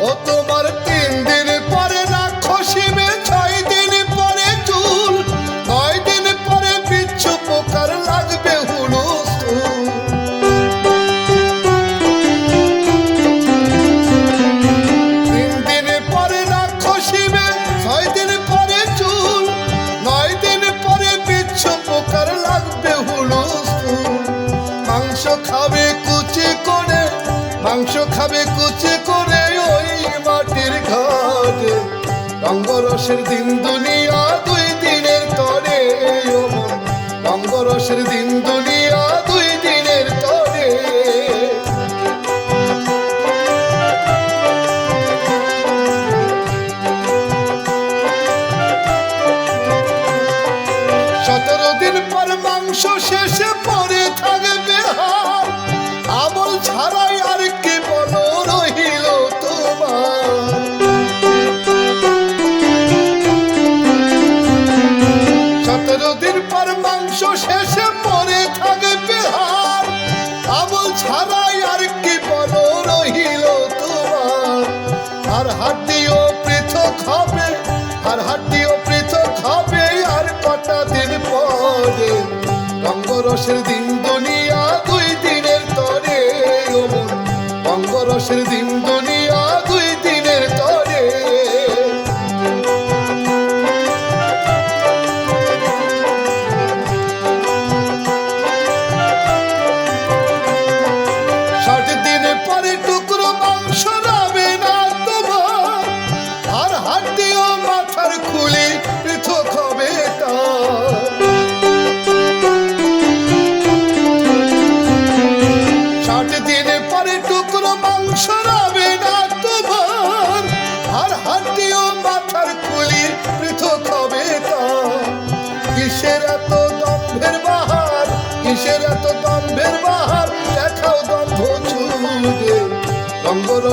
ও তো মাংস খাবে কুচি করে ওই মাটির ঘরে রঙ্গরসের দিন দুনিয়া দুই দিনের তরে রঙ্গরসের দিন দুনিয়া দুই দিনের তরে। সতেরো দিন পর মাংস শেষে পর হাড্ডিও পৃথক হবে আর হাড্ডিও পৃথক হবে আর কটা দিন পরে রঙ্গরসের দিন দুনিয়া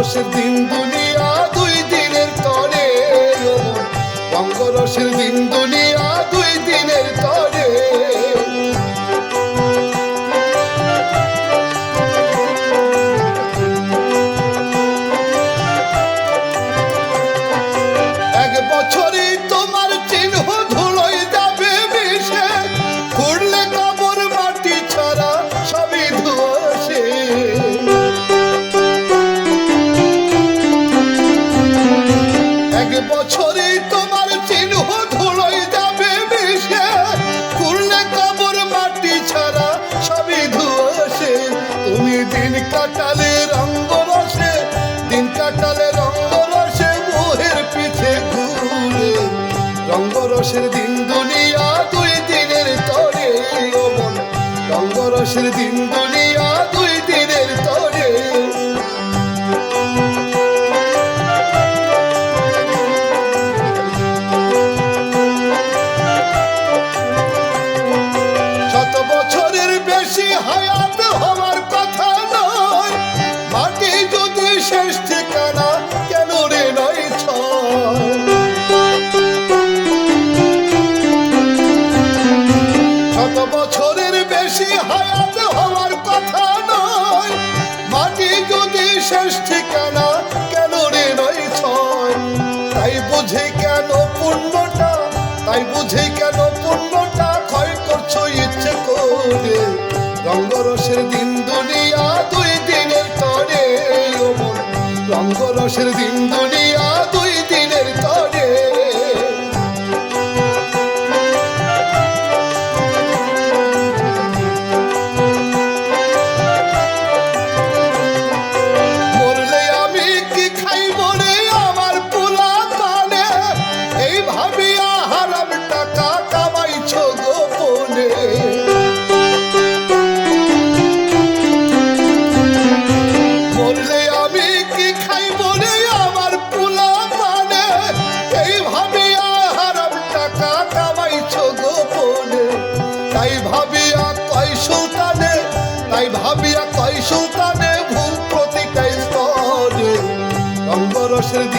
বঙ্গরসের দিন দুলিয়া দুই দিনের তলে। বঙ্গরসের দিন বছরই তোমার চিহ্ন ধুলোই যাবে মিশে। খুললে কবর মাটি ছাড়া সবই ধুয়ে তুমি দিন কাটালে রঙ্গ রসে শেষ ঠিকানা কেন রে নয় শত বছরের বেশি হায়াত হওয়ার কথা নয়। মাটি যদি শেষ ঠিকানা কেন রে নয় ছয় তাই বুঝে কেন পূর্ণটা, তাই বুঝে খুশির দিন দুনিয়া ser de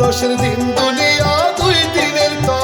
দশের দিন দুনিয়া দুই দিনের তর